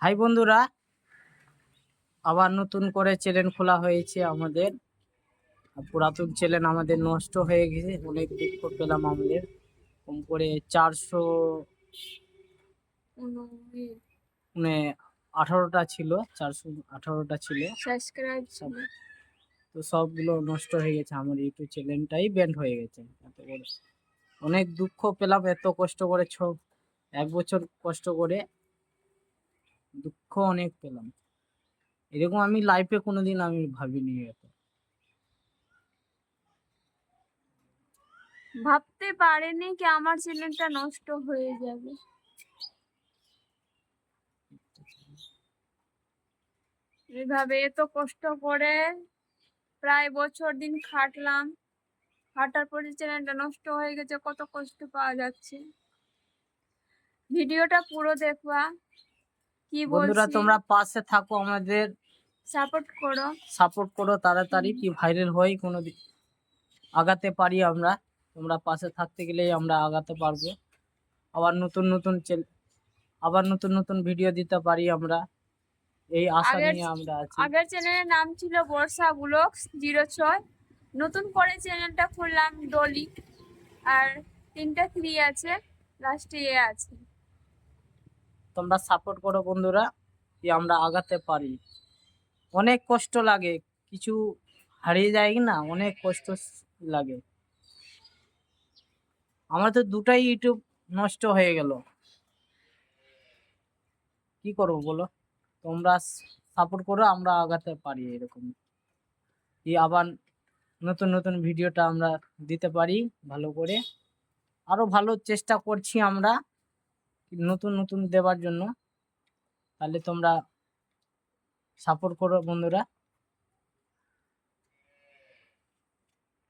High বন্ধুরা আবার নতুন করে চ্যানেল খোলা হয়েছে আমাদের। পুরাতন চ্যানেল আমাদের নষ্ট হয়ে গেছে অনেক দুঃখ পেলাম আমাদের। কম করে চারশো মানে আঠারোটা ছিল চারশো আঠারোটা ছিল। সাবস্ক্রাইব তো সবগুলো নষ্ট হয়ে গেছে আমার ইউটিউব চ্যানেলটাই ব্যান্ড হয়ে গেছে। অনেক দুঃখ পেলাম এত কষ্ট করে ছ এক বছর কষ্ট করে দুঃখ অনেক পেলাম। এরকম আমি লাইফে কোনোদিন আমি ভাবিনি এত। ভাবতে পারেনি কি আমার চ্যানেলটা নষ্ট হয়ে যাবে। এভাবে এত কষ্ট করে প্রায় বছর দিন খাটলাম। খাটার পরে চ্যানেলটা নষ্ট হয়ে গেছে, কত কষ্ট পাওয়া যাচ্ছে। ভিডিওটা পুরো দেখবা। কি বন্ধুরা তোমরা পাশে থাকো আমাদের সাপোর্ট করো। সাপোর্ট করো তাড়াতাড়ি কি ভাইরাল হই কোনো দিন আগাতে পারি আমরা তোমরা পাশে থাকতে গেলেই আমরা আগাতে পারব। আবার নতুন নতুন আবার নতুন নতুন ভিডিও দিতে পারি আমরা। এই আশা নিয়ে আমরা আছি। আগের চ্যানেলের নাম ছিল বর্ষা ব্লগস জিরো ছয়। নতুন করে চ্যানেলটা খুললাম ডলি। আর তিনটা থ্রি আছে লাস্টে এ আছে। তোমরা সাপোর্ট করো বন্ধুরা কি আমরা আগাতে পারি। অনেক কষ্ট লাগে, কিছু হারিয়ে যায় না, অনেক কষ্ট লাগে। আমার তো দুটাই ইউটিউব নষ্ট হয়ে গেল। কি করব বলো? তোমরা সাপোর্ট করো, আমরা আগাতে পারি এরকম। কি আবার নতুন নতুন ভিডিওটা আমরা দিতে পারি ভালো করে। আরও ভালো চেষ্টা করছি আমরা। নতুন নতুন দেওয়ার জন্য। তাহলে তোমরা সাপোর্ট করো বন্ধুরা।